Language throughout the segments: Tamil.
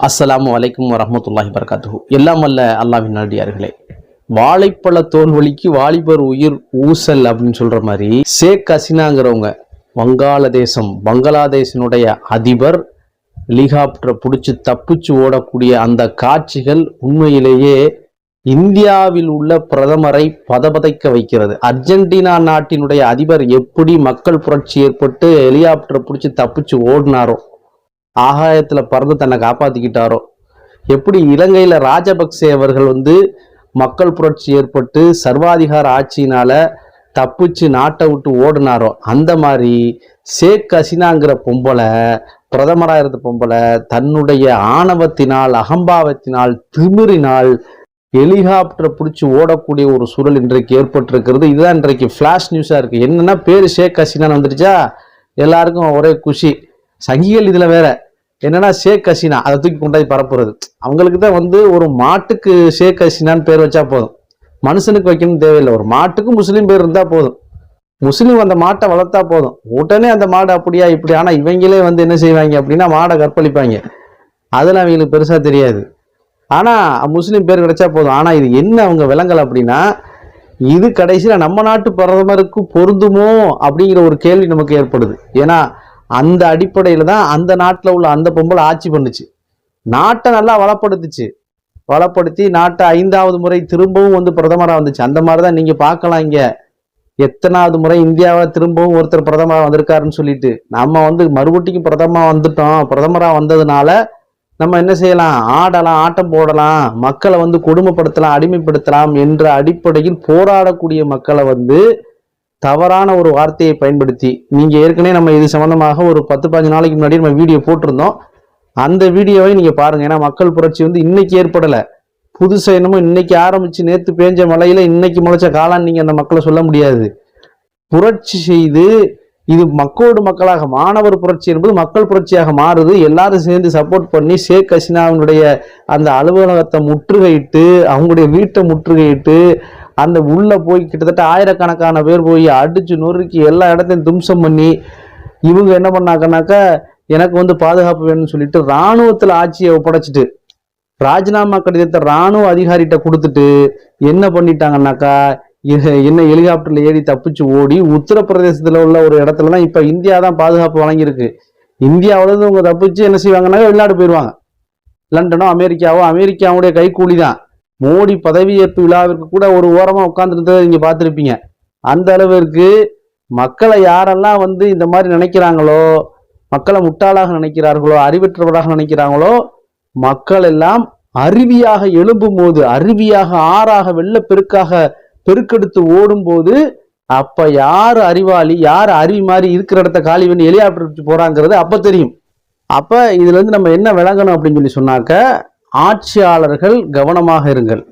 அஸ்லாம் வலைக்கம் வரமத்துல்லாஹி வரகாத்துஹு எல்லாம் வல்ல அல்லாவின் நல்லடியார்களே வாழைப்பழ தோல் வலிக்கு வாலிபர் உயிர் ஊசல் அப்படின்னு சொல்ற மாதிரி ஷேக் ஹசினாங்கிறவங்க வங்காளதேசம் பங்களாதேஷனுடைய அதிபர் ஹெலிகாப்டரை பிடிச்சி தப்பிச்சு ஓடக்கூடிய அந்த காட்சிகள் உண்மையிலேயே இந்தியாவில் உள்ள பிரதமரை பதபதைக்க வைக்கிறது. அர்ஜென்டினா நாட்டினுடைய அதிபர் எப்படி மக்கள் புரட்சி ஏற்பட்டு ஹெலிகாப்டரை பிடிச்சி தப்பிச்சு ஓடினாரோ ஆகாயத்தில் பறந்து தன்னை காப்பாற்றிக்கிட்டாரோ எப்படி இலங்கையில் ராஜபக்சே அவர்கள் வந்து மக்கள் புரட்சி ஏற்பட்டு சர்வாதிகார ஆட்சியினால தப்பிச்சு நாட்டை விட்டு ஓடினாரோ? அந்த மாதிரி ஷேக் ஹசினாங்கிற பொம்பளை பிரதமராக இருந்த பொம்பளை தன்னுடைய ஆணவத்தினால் அகம்பாவத்தினால் திமிரினால் ஹெலிகாப்டரை பிடிச்சி ஓடக்கூடிய ஒரு சூழல் இன்றைக்கு ஏற்பட்டிருக்கிறது. இதுதான் இன்றைக்கு ஃப்ளாஷ் நியூஸாக இருக்குது என்னன்னா பேர் ஷேக் ஹசினான்னு வந்துருச்சா? எல்லாருக்கும் ஒரே குஷி. சங்கிகள் இதில் வேற. என்னன்னா ஷேக் ஹசீனா அதை தூக்கி கொண்டாடி பரப்புறது. அவங்களுக்கு தான் வந்து ஒரு மாட்டுக்கு ஷேக் ஹசீனான்னு பேர் வச்சா போதும். மனுஷனுக்கு வைக்கணும்னு தேவையில்லை. ஒரு மாட்டுக்கு முஸ்லீம் பேர் இருந்தால் போதும். முஸ்லீம் அந்த மாட்டை வளர்த்தா போதும். உடனே அந்த மாடு அப்படியா இப்படி ஆனால் இவங்களே வந்து என்ன செய்வாங்க அப்படின்னா மாடை கற்பழிப்பாங்க. அதெல்லாம் அவங்களுக்கு பெருசாக தெரியாது. ஆனால் முஸ்லீம் பேர் கிடைச்சா போதும். ஆனால் இது என்ன அவங்க விலங்கல் அப்படின்னா இது கடைசியில் நம்ம நாட்டு பிரதமருக்கு பொருந்துமோ அப்படிங்கிற ஒரு கேள்வி நமக்கு ஏற்படுது. ஏன்னா அந்த அடிப்படையில் தான் அந்த நாட்டில் உள்ள அந்த பொம்பளை ஆட்சி பண்ணுச்சு. நாட்டை நல்லா வளப்படுத்துச்சு. வளப்படுத்தி நாட்டை ஐந்தாவது முறை திரும்பவும் வந்து பிரதமராக வந்துச்சு. அந்த மாதிரி தான் நீங்கள் பார்க்கலாம் இங்கே. எத்தனாவது முறை இந்தியாவில் திரும்பவும் ஒருத்தர் பிரதமராக வந்திருக்காருன்னு சொல்லிட்டு. நம்ம வந்து மறுபடிக்கும் பிரதமராக வந்துட்டோம். பிரதமராக வந்ததுனால நம்ம என்ன செய்யலாம்? ஆடலாம் ஆட்டம் போடலாம். மக்களை வந்து கொடுமைப்படுத்தலாம் அடிமைப்படுத்தலாம் என்ற அடிப்படையில் போராடக்கூடிய மக்களை வந்து தவறான ஒரு வார்த்தையை பயன்படுத்தி நீங்கள் ஏற்கனவே நம்ம இது சம்மந்தமாக ஒரு பத்து பதினஞ்சு நாளைக்கு முன்னாடி நம்ம வீடியோ போட்டிருந்தோம். அந்த வீடியோவை நீங்கள் பாருங்கள் ஏன்னா மக்கள் புரட்சி வந்து இன்னைக்கு ஏற்படலை. புதுசாக என்னமோ இன்னைக்கு ஆரம்பித்து நேற்று பேஞ்ச மழையில் இன்னைக்கு முளைச்ச காலான்னு நீங்கள் அந்த மக்களை சொல்ல முடியாது. புரட்சி செய்து இது மக்களோடு மக்களாக மாணவர் புரட்சி என்பது மக்கள் புரட்சியாக மாறுது. எல்லாரும் சேர்ந்து சப்போர்ட் பண்ணி ஷேக் ஹசினாவினுடைய அந்த அலுவலகத்தை முற்றுகையிட்டு அவங்களுடைய வீட்டை முற்றுகையிட்டு அந்த உள்ள போய் கிட்டத்தட்ட ஆயிரக்கணக்கான பேர் போய் அடிச்சு நொறுக்கி எல்லா இடத்தையும் தும்சம் பண்ணி இவங்க என்ன பண்ணாங்கன்னாக்கா எனக்கு வந்து பாதுகாப்பு வேணும்னு சொல்லிட்டு ராணுவத்துல ஆட்சியை ஒப்படைச்சிட்டு ராஜினாமா கடிதத்தை ராணுவ அதிகாரிகிட்ட கொடுத்துட்டு என்ன பண்ணிட்டாங்கன்னாக்கா என்ன ஹெலிகாப்டர்ல ஏறி தப்பிச்சு ஓடி உத்தரப்பிரதேசத்துல உள்ள ஒரு இடத்துல தான் இப்ப இந்தியா தான் பாதுகாப்பு வழங்கியிருக்கு. இந்தியாவுல இருந்து அவங்க தப்பிச்சு என்ன செய்வாங்கன்னா வெளிநாடு போயிடுவாங்க லண்டனோ அமெரிக்காவோ அமெரிக்காவுடைய கைக்கூலி தான். மோடி பதவியேற்பு விழாவிற்கு கூட ஒரு ஓரமாக உட்காந்துருந்ததை நீங்கள் பார்த்துருப்பீங்க. அந்த அளவிற்கு மக்களை யாரெல்லாம் வந்து இந்த மாதிரி நினைக்கிறாங்களோ மக்களை முட்டாளாக நினைக்கிறார்களோ அறிவற்றவராக நினைக்கிறாங்களோ மக்கள் எல்லாம் அருவியாக எழும்பும் போது அருவியாக ஆறாக வெள்ளப்பெருக்காக பெருக்கெடுத்து ஓடும்போது அப்ப யார் அறிவாளி யார் அருவி மாதிரி இருக்கிற இடத்த காலி பண்ணி எலியாப்பிட்டு போறாங்கிறது அப்ப தெரியும். அப்ப இதுல இருந்து நம்ம என்ன விளங்கணும் அப்படின்னு சொல்லி சொன்னாக்க ஆட்சியாளர்கள் கவனமாக இருங்கள்.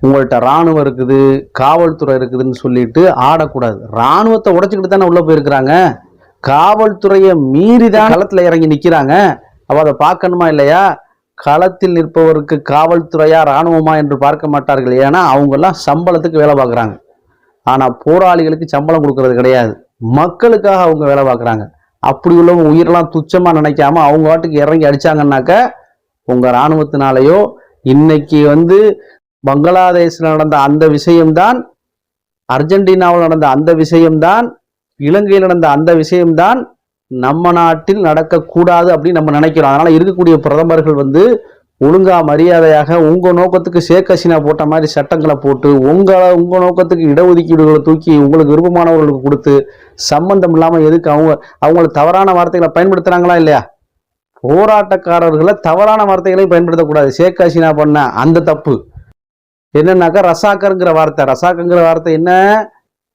உங்கள்கிட்ட ராணுவம் இருக்குது காவல்துறை இருக்குதுன்னு சொல்லிட்டு ஆடக்கூடாது. ராணுவத்தை உடச்சிக்கிட்டு தானே உள்ள போயிருக்கிறாங்க? காவல்துறையை மீறி தான் களத்தில் இறங்கி நிற்கிறாங்க அப்போ அதை பார்க்கணுமா இல்லையா? களத்தில் நிற்பவருக்கு காவல்துறையா ராணுவமா என்று பார்க்க மாட்டார்கள். ஏன்னா அவங்கெல்லாம் சம்பளத்துக்கு வேலை பார்க்குறாங்க. ஆனால் போராளிகளுக்கு சம்பளம் கொடுக்கறது கிடையாது. மக்களுக்காக அவங்க வேலை பார்க்குறாங்க. அப்படி உள்ளவங்க உயிரெல்லாம் துச்சமாக நினைக்காம அவங்க வாட்டுக்கு இறங்கி அடிச்சாங்கன்னாக்க உங்க இராணுவத்தினாலேயோ இன்னைக்கு வந்து பங்களாதேஷில் நடந்த அந்த விஷயம்தான் அர்ஜென்டினாவில் நடந்த அந்த விஷயம்தான் இலங்கையில் நடந்த அந்த விஷயம்தான் நம்ம நாட்டில் நடக்கக்கூடாது அப்படின்னு நம்ம நினைக்கிறோம். அதனால் இருக்கக்கூடிய பிரதமர்கள் வந்து ஒழுங்கா மரியாதையாக உங்கள் நோக்கத்துக்கு ஷேக் ஹசீனா போட்ட மாதிரி சட்டங்களை போட்டு உங்களை உங்கள் நோக்கத்துக்கு இடஒதுக்கீடுகளை தூக்கி உங்களுக்கு விருப்பமானவர்களுக்கு கொடுத்து சம்பந்தம் இல்லாமல் எதுக்கு அவங்க அவங்கள தவறான வார்த்தைகளை பயன்படுத்துகிறாங்களா இல்லையா? போராட்டக்காரர்களை தவறான வார்த்தைகளை பயன்படுத்தக்கூடாது. ஷேக் ஹசீனா பண்ண அந்த தப்பு. என்னன்னாக்கா ரசாக்கருங்கிற வார்த்தை. ரசாக்குங்கிற வார்த்தை என்ன?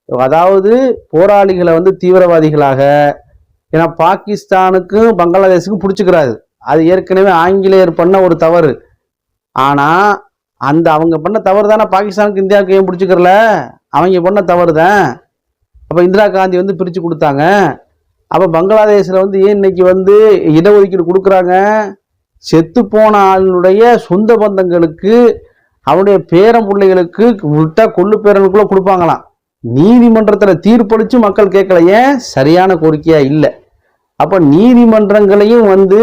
அதாவது போராளிகளை வந்து தீவிரவாதிகளாக ஏன்னா பாகிஸ்தானுக்கும் பங்களாதேஷுக்கும் பிடிச்சிக்கிறாரு. அது ஏற்கனவே ஆங்கிலேயர் பண்ண ஒரு தவறு. ஆனால் அந்த அவங்க பண்ண தவறு தானே பாகிஸ்தானுக்கு இந்தியாவுக்கு ஏன் பிடிச்சிக்கிறல? அவங்க பண்ண தவறு தான் அப்போ இந்திரா காந்தி வந்து பிரித்து கொடுத்தாங்க. அப்போ பங்களாதேஷில் வந்து ஏன் இன்னைக்கு வந்து இடஒதுக்கீடு கொடுக்குறாங்க? செத்து போன ஆளுடைய சொந்த பந்தங்களுக்கு அவனுடைய பேரன் பிள்ளைகளுக்கு விட்டா கொள்ளு பேரனுக்குள்ள கொடுப்பாங்களாம். நீதிமன்றத்தில் தீர்ப்பளிச்சு மக்கள் கேட்கல. ஏன்? சரியான கோரிக்கையா இல்லை. அப்போ நீதிமன்றங்களையும் வந்து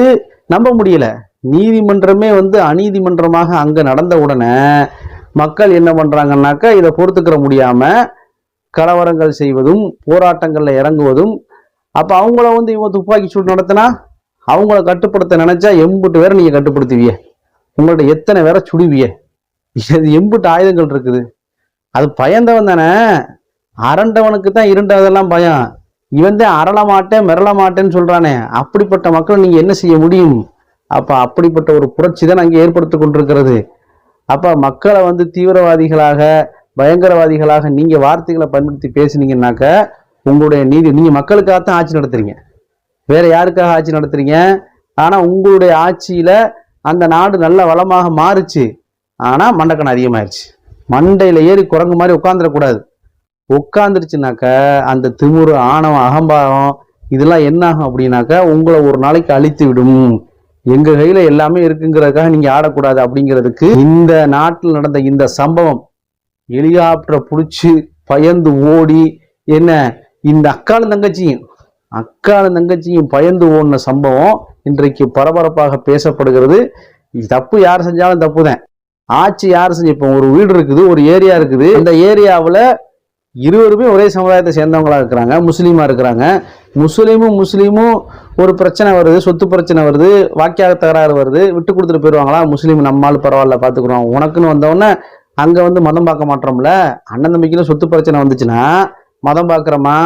நம்ப முடியல. நீதிமன்றமே வந்து அநீதிமன்றமாக அங்கே நடந்த உடனே மக்கள் என்ன பண்ணுறாங்கன்னாக்கா இதை பொறுத்துக்கிற முடியாமல் கலவரங்கள் செய்வதும் போராட்டங்களில் இறங்குவதும் அப்போ அவங்கள வந்து இவன் துப்பாக்கி சூடு நடத்தினா அவங்கள கட்டுப்படுத்த நினைச்சா எம்புட்டு வேற நீங்கள் கட்டுப்படுத்துவிய உங்கள்ட்ட எத்தனை வேற சுடுவிய இது எம்புட்டு ஆயுதங்கள் இருக்குது. அது பயந்தவன் தானே. அரண்டவனுக்கு தான் இருண்டதெல்லாம் பயம். இவன் தான் அரள மாட்டேன் மிரள மாட்டேன்னு சொல்கிறானே அப்படிப்பட்ட மக்களை நீங்கள் என்ன செய்ய முடியும்? அப்போ அப்படிப்பட்ட ஒரு புரட்சி தான் அங்கே ஏற்படுத்தி கொண்டிருக்கிறது. அப்போ மக்களை வந்து தீவிரவாதிகளாக பயங்கரவாதிகளாக நீங்கள் வார்த்தைகளை பயன்படுத்தி பேசுனீங்கன்னாக்க உங்களுடைய நீதி. நீங்க மக்களுக்காகத்தான் ஆட்சி நடத்துறீங்க. வேற யாருக்காக ஆட்சி நடத்துறீங்க? ஆனா உங்களுடைய ஆட்சியில அந்த நாடு நல்ல வளமாக மாறுச்சு. ஆனா மண்டக்கணம் அதிகமாயிருச்சு. மண்டையில ஏறி குரங்கு மாதிரி உட்காந்துடக்கூடாது உட்காந்துருச்சுனாக்க அந்த திமுரு ஆணவம் அகம்பாவம் இதெல்லாம் என்ன ஆகும் அப்படின்னாக்கா உங்களை ஒரு நாளைக்கு அழித்து விடும் எங்க கையில எல்லாமே இருக்குங்கிறதுக்காக நீங்க ஆடக்கூடாது அப்படிங்கிறதுக்கு இந்த நாட்டில் நடந்த இந்த சம்பவம் ஹெலிகாப்டரை பிடிச்சி பயந்து ஓடி என்ன இந்த அக்காலும் தங்கச்சியும் அக்காலும் தங்கச்சியும் பயந்து ஓடின சம்பவம் இன்றைக்கு பரபரப்பாக பேசப்படுகிறது. தப்பு யார் செஞ்சாலும் தப்பு தான் ஆட்சி யார் செஞ்சு இப்போ ஒரு வீடு இருக்குது ஒரு ஏரியா இருக்குது. அந்த ஏரியாவில் இருவருமே ஒரே சமுதாயத்தை சேர்ந்தவங்களா இருக்கிறாங்க முஸ்லீமாக இருக்கிறாங்க. முஸ்லீமும் முஸ்லீமும் ஒரு பிரச்சனை வருது சொத்து பிரச்சனை வருது வாக்கியாக தகராறு வருது. விட்டு கொடுத்துட்டு போயிடுவாங்களா முஸ்லீம் நம்மால் பரவாயில்ல பார்த்துக்குறோம் உனக்குன்னு வந்தவொடனே அங்கே வந்து மதம் பார்க்க மாட்டோம்ல. அண்ணன் தம்பிக்குன்னு சொத்து பிரச்சனை வந்துச்சுன்னா மதம் பார்க்குறோமா?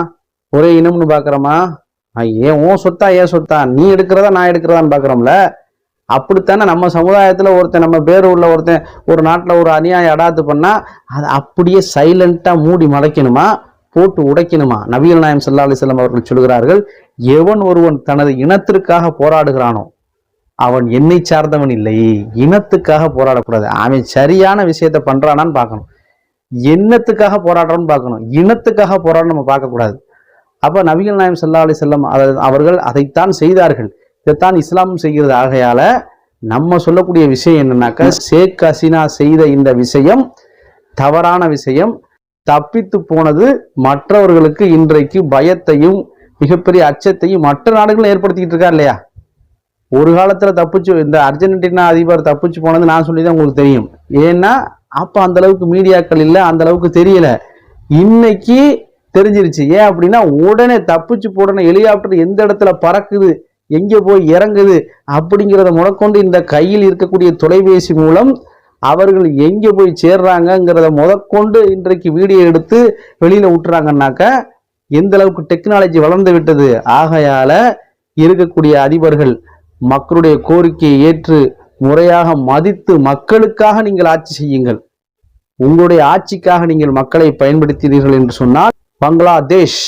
ஒரே இனம்னு பார்க்குறோமா? ஏன் உன் சொத்தா ஏன் சொத்தா? நீ எடுக்கிறதா நான் எடுக்கிறதான்னு பார்க்குறோம்ல? அப்படித்தானே நம்ம சமுதாயத்தில் ஒருத்தன் நம்ம பேர் உள்ள ஒருத்தன் ஒரு நாட்டில் ஒரு அநியாயம் அடாத்து பண்ணால் அதை அப்படியே சைலண்ட்டாக மூடி மறைக்கணுமா? போட்டு உடைக்கணுமா? நவீன நாயம் சல்லா அலிஸ்லாம் அவர்கள் சொல்கிறார்கள் எவன் ஒருவன் தனது இனத்திற்காக போராடுகிறானோ அவன் என்னை சார்ந்தவன் இல்லை. இனத்துக்காக போராடக்கூடாது. அவன் சரியான விஷயத்தை பண்ணுறானான்னு பார்க்கணும். என்னத்துக்காக போராடுறோம்னு பார்க்கணும். இனத்துக்காக போராடணும் நம்ம பார்க்கக்கூடாது. அப்போ நபிகள் நாயம் சல்லா அலி செல்லம் அவர்கள் அதைத்தான் செய்தார்கள். இதைத்தான் இஸ்லாம் செய்கிறது. ஆகையால நம்ம சொல்லக்கூடிய விஷயம் என்னன்னாக்கா ஷேக் ஹசீனா செய்த இந்த விஷயம் தவறான விஷயம். தப்பித்து போனது மற்றவர்களுக்கு இன்றைக்கு பயத்தையும் மிகப்பெரிய அச்சத்தையும் மற்ற நாடுகளும் ஏற்படுத்திக்கிட்டு இருக்கா இல்லையா? ஒரு காலத்தில் தப்பிச்சு இந்த அர்ஜென்டினா அதிபர் தப்பிச்சு போனது நான் சொல்லி தான் உங்களுக்கு தெரியும். ஏன்னா அப்போ அந்த அளவுக்கு மீடியாக்கள் இல்லை அந்த அளவுக்கு தெரியல. இன்னைக்கு தெரிஞ்சிருச்சு. ஏன் அப்படின்னா உடனே தப்பிச்சு போடணும் ஹெலிகாப்டர் எந்த இடத்துல பறக்குது எங்கே போய் இறங்குது அப்படிங்கிறத முதற்கொண்டு இந்த கையில் இருக்கக்கூடிய தொலைபேசி மூலம் அவர்கள் எங்கே போய் சேர்றாங்கங்கிறத முதற்கொண்டு இன்றைக்கு வீடியோ எடுத்து வெளியில் விட்டுறாங்கன்னாக்க எந்த அளவுக்கு டெக்னாலஜி வளர்ந்து விட்டது. ஆகையால் இருக்கக்கூடிய அதிபர்கள் மக்களுடைய கோரிக்கையை ஏற்று முறையாக மதித்து மக்களுக்காக நீங்கள் ஆட்சி செய்யுங்கள். உங்களுடைய ஆட்சிக்காக நீங்கள் மக்களை பயன்படுத்தினீர்கள் என்று சொன்னால் பங்களாதேஷ்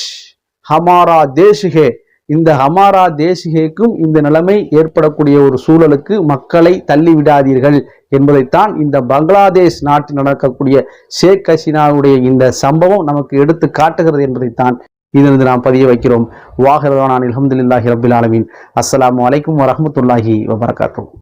ஹமாரா தேசுகே இந்த ஹமாரா தேசிகேக்கும் இந்த நிலைமை ஏற்படக்கூடிய ஒரு சூழலுக்கு மக்களை தள்ளிவிடாதீர்கள் என்பதைத்தான் இந்த பங்களாதேஷ் நாட்டில் நடக்கக்கூடிய ஷேக் ஹசீனாவுடைய இந்த சம்பவம் நமக்கு எடுத்து காட்டுகிறது என்பதைத்தான் இதிலிருந்து நாம் பதிய வைக்கிறோம். வாஹிரதானான் அலமதுல்லாஹி ரபில் ஆலமின். அஸ்லாம் அலைக்கும் வரமத்துல்லாஹி வபரகாத்துஹு.